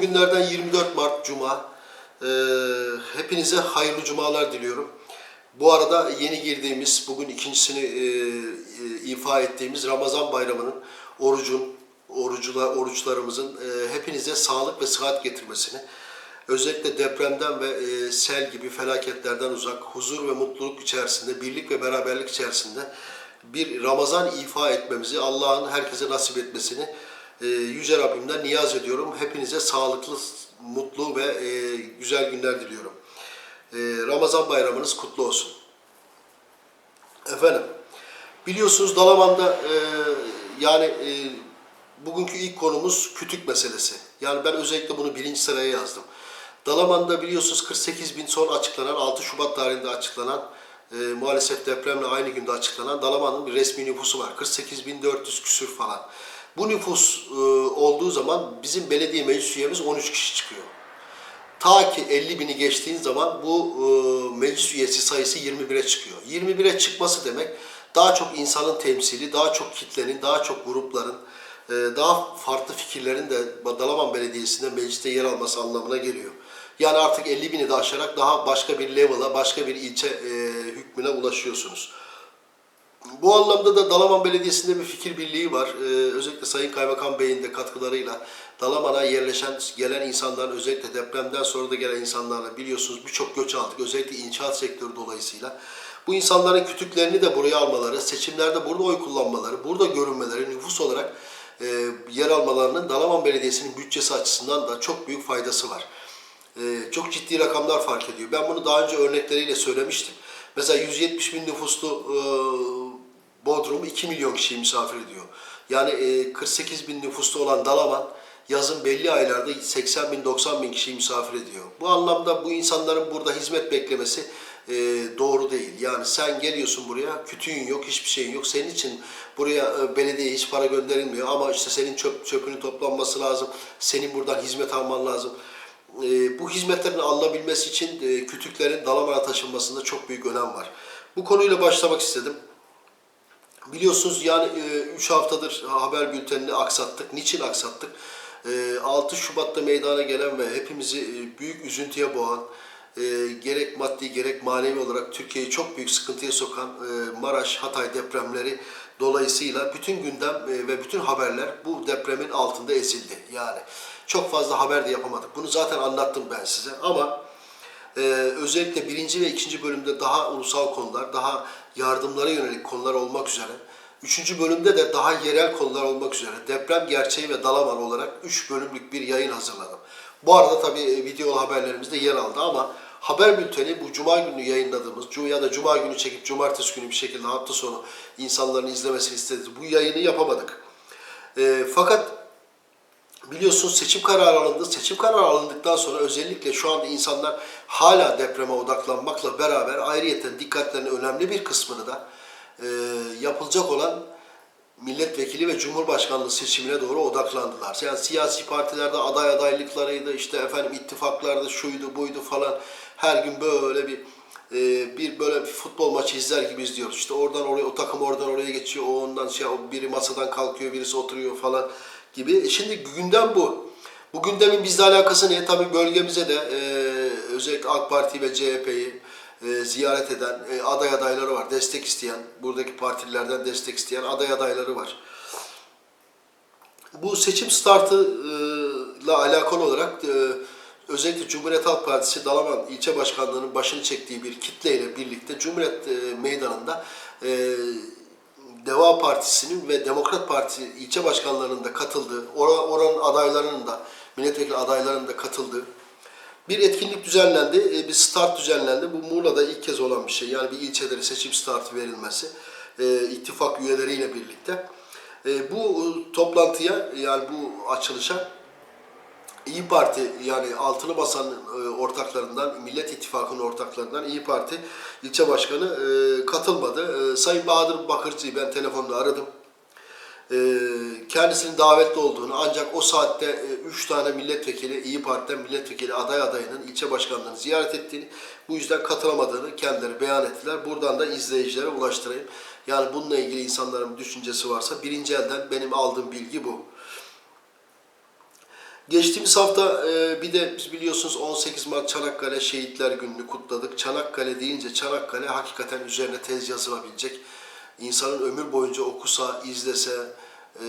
günlerden 24 Mart Cuma. Ee, hepinize hayırlı cumalar diliyorum. Bu arada yeni girdiğimiz, bugün ikincisini e, e, ifa ettiğimiz Ramazan bayramının orucun, orucular, oruçlarımızın e, hepinize sağlık ve sıhhat getirmesini, özellikle depremden ve e, sel gibi felaketlerden uzak, huzur ve mutluluk içerisinde, birlik ve beraberlik içerisinde bir Ramazan ifa etmemizi, Allah'ın herkese nasip etmesini e, Yüce Rabbimden niyaz ediyorum. Hepinize sağlıklı, mutlu ve e, güzel günler diliyorum. E, Ramazan bayramınız kutlu olsun. Efendim, biliyorsunuz Dalaman'da e, yani e, bugünkü ilk konumuz kütük meselesi. Yani ben özellikle bunu birinci sıraya yazdım. Dalaman'da biliyorsunuz 48 bin son açıklanan, 6 Şubat tarihinde açıklanan, e, maalesef depremle aynı günde açıklanan Dalaman'ın bir resmi nüfusu var. 48.400 küsür falan. Bu nüfus e, olduğu zaman bizim belediye meclis üyemiz 13 kişi çıkıyor. Ta ki 50 bini geçtiğin zaman bu e, meclis üyesi sayısı 21'e çıkıyor. 21'e çıkması demek daha çok insanın temsili, daha çok kitlenin, daha çok grupların, e, daha farklı fikirlerin de Dalaman Belediyesi'nde mecliste yer alması anlamına geliyor. Yani artık 50 bini de aşarak daha başka bir level'a, başka bir ilçe e, hükmüne ulaşıyorsunuz. Bu anlamda da Dalaman Belediyesi'nde bir fikir birliği var. Ee, özellikle Sayın Kaymakam Bey'in de katkılarıyla Dalaman'a yerleşen, gelen insanların özellikle depremden sonra da gelen insanlarla biliyorsunuz birçok göç aldık. Özellikle inşaat sektörü dolayısıyla. Bu insanların kütüklerini de buraya almaları, seçimlerde burada oy kullanmaları, burada görünmeleri, nüfus olarak e, yer almalarının Dalaman Belediyesi'nin bütçesi açısından da çok büyük faydası var. Ee, çok ciddi rakamlar fark ediyor. Ben bunu daha önce örnekleriyle söylemiştim. Mesela 170 bin nüfuslu e, Bodrum 2 milyon kişiyi misafir ediyor. Yani e, 48 bin nüfuslu olan Dalaman yazın belli aylarda 80 bin 90 bin kişiyi misafir ediyor. Bu anlamda bu insanların burada hizmet beklemesi e, doğru değil. Yani sen geliyorsun buraya, kütüğün yok, hiçbir şeyin yok. Senin için buraya e, belediyeye hiç para gönderilmiyor ama işte senin çöp çöpünün toplanması lazım. Senin buradan hizmet alman lazım. E, bu hizmetlerin alınabilmesi için e, kütüklerin Dalaman'a taşınmasında çok büyük önem var. Bu konuyla başlamak istedim. Biliyorsunuz yani 3 haftadır haber bültenini aksattık. Niçin aksattık? E, 6 Şubat'ta meydana gelen ve hepimizi e, büyük üzüntüye boğan, e, gerek maddi gerek manevi olarak Türkiye'yi çok büyük sıkıntıya sokan e, Maraş, Hatay depremleri dolayısıyla bütün gündem e, ve bütün haberler bu depremin altında ezildi. Yani çok fazla haber de yapamadık. Bunu zaten anlattım ben size ama ee, özellikle birinci ve ikinci bölümde daha ulusal konular, daha yardımlara yönelik konular olmak üzere, üçüncü bölümde de daha yerel konular olmak üzere deprem gerçeği ve Dalaman olarak üç bölümlük bir yayın hazırladım. Bu arada tabii video haberlerimiz de yer aldı ama haber bülteni bu cuma günü yayınladığımız ya da cuma günü çekip cumartesi günü bir şekilde hafta sonu insanların izlemesini istediğimiz bu yayını yapamadık. Ee, fakat Biliyorsunuz seçim kararı alındı. Seçim kararı alındıktan sonra özellikle şu anda insanlar hala depreme odaklanmakla beraber ayrıyeten dikkatlerinin önemli bir kısmını da e, yapılacak olan milletvekili ve cumhurbaşkanlığı seçimine doğru odaklandılar. Yani siyasi partilerde aday adaylıklarıydı, işte efendim ittifaklarda şuydu buydu falan her gün böyle bir e, bir böyle bir futbol maçı izler gibi izliyoruz. İşte oradan oraya o takım oradan oraya geçiyor, o ondan şey biri masadan kalkıyor, birisi oturuyor falan gibi. E Şimdi gündem bu. Bu gündemin bizle alakası ne? Tabii bölgemize de e, özellikle AK Parti ve CHP'yi e, ziyaret eden e, aday adayları var. Destek isteyen, buradaki partilerden destek isteyen aday adayları var. Bu seçim startıyla alakalı olarak e, özellikle Cumhuriyet Halk Partisi Dalaman ilçe başkanlığının başını çektiği bir kitleyle birlikte Cumhuriyet e, Meydanı'nda e, Deva Partisi'nin ve Demokrat Parti ilçe başkanlarının da katıldığı, or- oranın adaylarının da, milletvekili adaylarının da katıldığı bir etkinlik düzenlendi, e, bir start düzenlendi. Bu Muğla'da ilk kez olan bir şey. Yani bir ilçelere seçim startı verilmesi, e, ittifak üyeleriyle birlikte. E, bu toplantıya, yani bu açılışa İyi Parti yani altılı basan e, ortaklarından, Millet İttifakı'nın ortaklarından İyi Parti ilçe başkanı e, katılmadı. E, Sayın Bahadır Bakırcı'yı ben telefonda aradım. E, kendisinin davetli olduğunu ancak o saatte e, üç tane milletvekili, İyi Parti'den milletvekili aday adayının ilçe başkanlarını ziyaret ettiğini, bu yüzden katılamadığını kendileri beyan ettiler. Buradan da izleyicilere ulaştırayım. Yani bununla ilgili insanların düşüncesi varsa birinci elden benim aldığım bilgi bu. Geçtiğimiz hafta e, bir de biz biliyorsunuz 18 Mart Çanakkale Şehitler Günü'nü kutladık. Çanakkale deyince Çanakkale hakikaten üzerine tez yazılabilecek. insanın ömür boyunca okusa, izlese, e,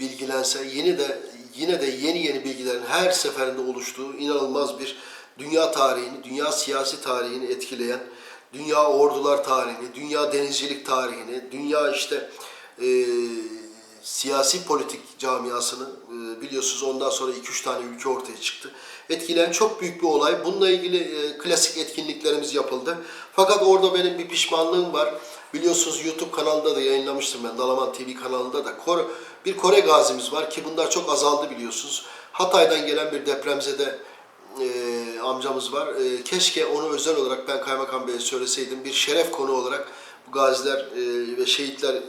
bilgilense yeni de yine de yeni yeni bilgilerin her seferinde oluştuğu inanılmaz bir dünya tarihini, dünya siyasi tarihini etkileyen, dünya ordular tarihini, dünya denizcilik tarihini, dünya işte e, siyasi politik camiasını e, biliyorsunuz ondan sonra 2-3 tane ülke ortaya çıktı. Etkileyen çok büyük bir olay. Bununla ilgili e, klasik etkinliklerimiz yapıldı. Fakat orada benim bir pişmanlığım var. Biliyorsunuz YouTube kanalında da yayınlamıştım ben. Dalaman TV kanalında da. Bir Kore gazimiz var ki bunlar çok azaldı biliyorsunuz. Hatay'dan gelen bir depremzede e, amcamız var. E, keşke onu özel olarak ben Kaymakam Bey'e söyleseydim. Bir şeref konu olarak bu gaziler e, ve şehitler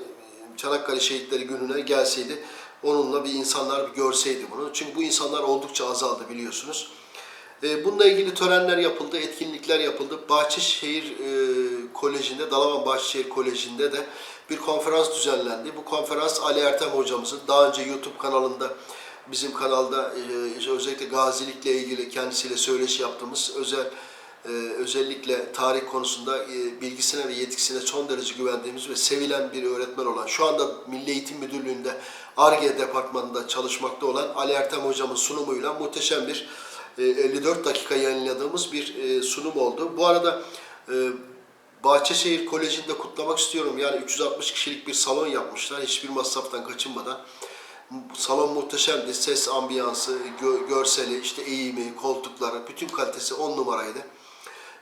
Çanakkale Şehitleri Günü'ne gelseydi. Onunla bir insanlar bir görseydi bunu. Çünkü bu insanlar oldukça azaldı biliyorsunuz. E, bununla ilgili törenler yapıldı, etkinlikler yapıldı. Bahçeşehir e, Koleji'nde, Dalaman Bahçeşehir Koleji'nde de bir konferans düzenlendi. Bu konferans Ali Ertem hocamızın daha önce YouTube kanalında bizim kanalda e, özellikle gazilikle ilgili kendisiyle söyleşi yaptığımız özel e, özellikle tarih konusunda e, bilgisine ve yetkisine son derece güvendiğimiz ve sevilen bir öğretmen olan, şu anda Milli Eğitim Müdürlüğü'nde ARGE departmanında çalışmakta olan Ali Ertem hocamın sunumuyla muhteşem bir e, 54 dakika yayınladığımız bir e, sunum oldu. Bu arada e, Bahçeşehir Koleji'nde kutlamak istiyorum. Yani 360 kişilik bir salon yapmışlar hiçbir masraftan kaçınmadan. Salon muhteşemdi. Ses ambiyansı, gö- görseli, işte eğimi, koltukları, bütün kalitesi on numaraydı.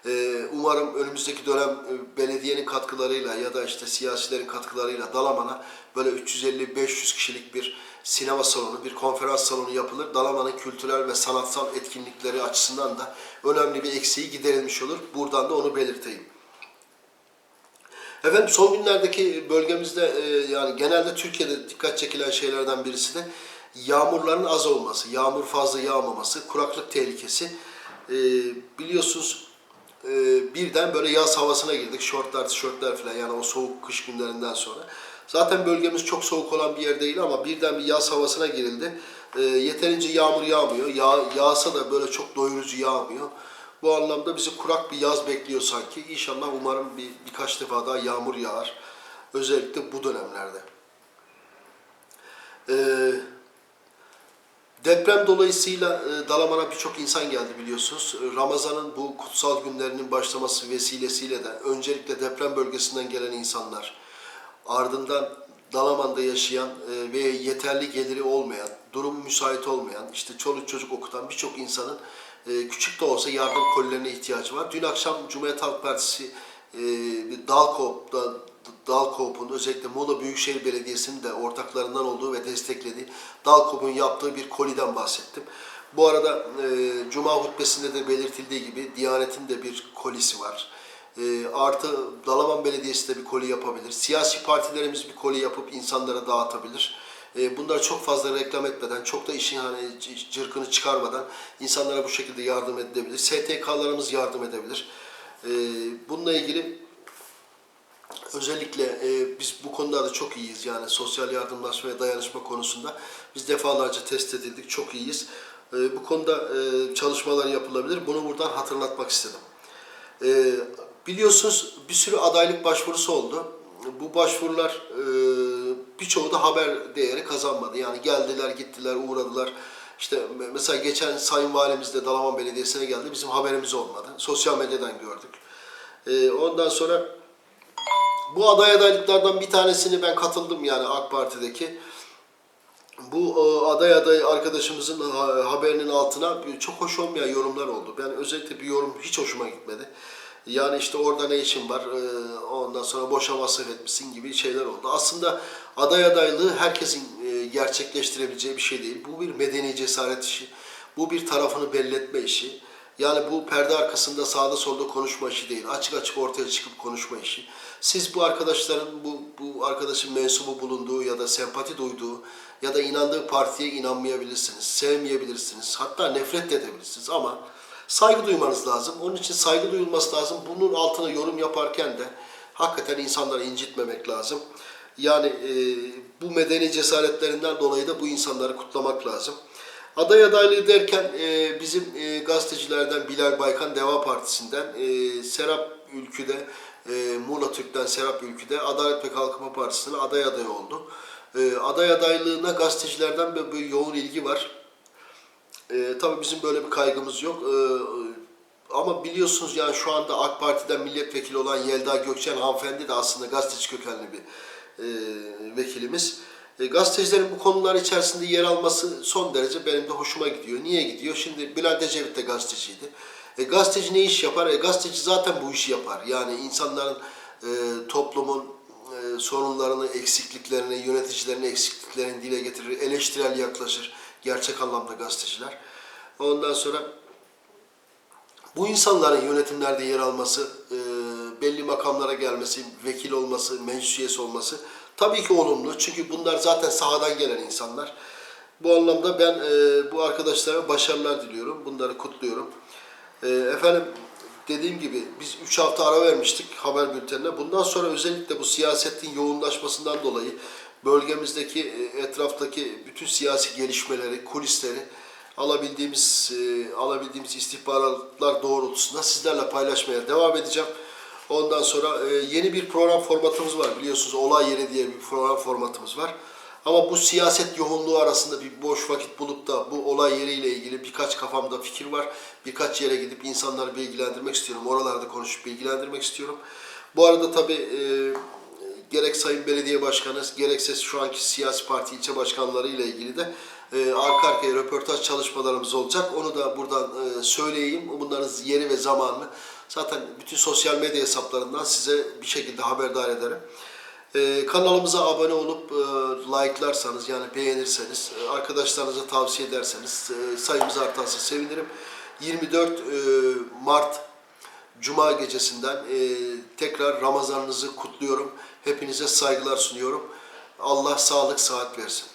Ee, umarım önümüzdeki dönem e, belediyenin katkılarıyla ya da işte siyasilerin katkılarıyla Dalaman'a böyle 350-500 kişilik bir sinema salonu, bir konferans salonu yapılır. Dalaman'ın kültürel ve sanatsal etkinlikleri açısından da önemli bir eksiği giderilmiş olur. Buradan da onu belirteyim. Efendim son günlerdeki bölgemizde e, yani genelde Türkiye'de dikkat çekilen şeylerden birisi de yağmurların az olması, yağmur fazla yağmaması, kuraklık tehlikesi. E, biliyorsunuz e, birden böyle yaz havasına girdik. Şortlar, tişörtler falan yani o soğuk kış günlerinden sonra. Zaten bölgemiz çok soğuk olan bir yer değil ama birden bir yaz havasına girildi. E, yeterince yağmur yağmıyor. Yağ, yağsa da böyle çok doyurucu yağmıyor. Bu anlamda bizi kurak bir yaz bekliyor sanki. İnşallah umarım bir birkaç defa daha yağmur yağar. Özellikle bu dönemlerde. Ee, deprem dolayısıyla e, Dalaman'a birçok insan geldi biliyorsunuz. Ramazan'ın bu kutsal günlerinin başlaması vesilesiyle de öncelikle deprem bölgesinden gelen insanlar, ardından Dalaman'da yaşayan e, ve yeterli geliri olmayan, durum müsait olmayan, işte çoluk çocuk okutan birçok insanın e, küçük de olsa yardım kolilerine ihtiyacı var. Dün akşam Cumhuriyet Halk Partisi e, Dalkop, da, Dalkop'un özellikle Muğla Büyükşehir Belediyesi'nin de ortaklarından olduğu ve desteklediği Dalkop'un yaptığı bir koliden bahsettim. Bu arada e, Cuma hutbesinde de belirtildiği gibi Diyanet'in de bir kolisi var. E, artı Dalaman Belediyesi de bir koli yapabilir. Siyasi partilerimiz bir koli yapıp insanlara dağıtabilir. E, bunları çok fazla reklam etmeden, çok da işin hani cırkını çıkarmadan insanlara bu şekilde yardım edebilir. STK'larımız yardım edebilir. E, bununla ilgili özellikle e, biz bu konularda çok iyiyiz. Yani sosyal yardımlaşma ve dayanışma konusunda biz defalarca test edildik, çok iyiyiz. E, bu konuda e, çalışmalar yapılabilir. Bunu buradan hatırlatmak istedim. E, biliyorsunuz bir sürü adaylık başvurusu oldu. Bu başvurular e, birçoğu da haber değeri kazanmadı. Yani geldiler, gittiler, uğradılar. İşte me- mesela geçen Sayın Valimiz de Dalaman Belediyesi'ne geldi. Bizim haberimiz olmadı. Sosyal medyadan gördük. E, ondan sonra bu aday adaylıklardan bir tanesini ben katıldım yani AK Parti'deki. Bu e, aday aday arkadaşımızın ha- haberinin altına çok hoş olmayan yorumlar oldu. Ben özellikle bir yorum hiç hoşuma gitmedi. Yani işte orada ne işin var, e, ondan sonra boşa masraf etmişsin gibi şeyler oldu. Aslında aday adaylığı herkesin gerçekleştirebileceği bir şey değil. Bu bir medeni cesaret işi. Bu bir tarafını belli etme işi. Yani bu perde arkasında sağda solda konuşma işi değil. Açık açık ortaya çıkıp konuşma işi. Siz bu arkadaşların, bu, bu arkadaşın mensubu bulunduğu ya da sempati duyduğu ya da inandığı partiye inanmayabilirsiniz, sevmeyebilirsiniz, hatta nefret de edebilirsiniz ama saygı duymanız lazım. Onun için saygı duyulması lazım. Bunun altına yorum yaparken de hakikaten insanları incitmemek lazım. Yani e, bu medeni cesaretlerinden dolayı da bu insanları kutlamak lazım. Aday adaylığı derken e, bizim e, gazetecilerden Bilal Baykan Deva Partisi'nden, e, Serap Ülkü'de, e, Muğla Türk'ten Serap Ülkü'de Adalet ve Kalkınma Partisi'ne aday aday oldu. E, aday adaylığına gazetecilerden böyle bir yoğun ilgi var. E, tabii bizim böyle bir kaygımız yok. E, ama biliyorsunuz yani şu anda AK Parti'den milletvekili olan Yelda Gökçen hanımefendi de aslında gazeteci kökenli bir e, vekilimiz. E, gazetecilerin bu konular içerisinde yer alması son derece benim de hoşuma gidiyor. Niye gidiyor? Şimdi Bilal Ecevit de gazeteciydi. E, gazeteci ne iş yapar? E, gazeteci zaten bu işi yapar. Yani insanların, e, toplumun e, sorunlarını, eksikliklerini, yöneticilerin eksikliklerini dile getirir, eleştirel yaklaşır gerçek anlamda gazeteciler. Ondan sonra bu insanların yönetimlerde yer alması, e, belli makamlara gelmesi, vekil olması, meclis olması tabii ki olumlu. Çünkü bunlar zaten sahadan gelen insanlar. Bu anlamda ben e, bu arkadaşlara başarılar diliyorum. Bunları kutluyorum. E, efendim dediğim gibi biz 3 hafta ara vermiştik haber bültenine. Bundan sonra özellikle bu siyasetin yoğunlaşmasından dolayı bölgemizdeki, e, etraftaki bütün siyasi gelişmeleri, kulisleri alabildiğimiz e, alabildiğimiz istihbaratlar doğrultusunda sizlerle paylaşmaya devam edeceğim. Ondan sonra e, yeni bir program formatımız var biliyorsunuz olay yeri diye bir program formatımız var. Ama bu siyaset yoğunluğu arasında bir boş vakit bulup da bu olay yeriyle ilgili birkaç kafamda fikir var. Birkaç yere gidip insanları bilgilendirmek istiyorum. Oralarda konuşup bilgilendirmek istiyorum. Bu arada tabii e, gerek Sayın Belediye Başkanı, gerekse şu anki siyasi parti ilçe başkanları ile ilgili de e, arka arkaya röportaj çalışmalarımız olacak. Onu da buradan e, söyleyeyim. Bunların yeri ve zamanını zaten bütün sosyal medya hesaplarından size bir şekilde haberdar ederim. E, kanalımıza abone olup e, like'larsanız yani beğenirseniz, e, arkadaşlarınıza tavsiye ederseniz e, sayımız artarsa sevinirim. 24 e, Mart Cuma gecesinden e, tekrar Ramazanınızı kutluyorum. Hepinize saygılar sunuyorum. Allah sağlık, sıhhat versin.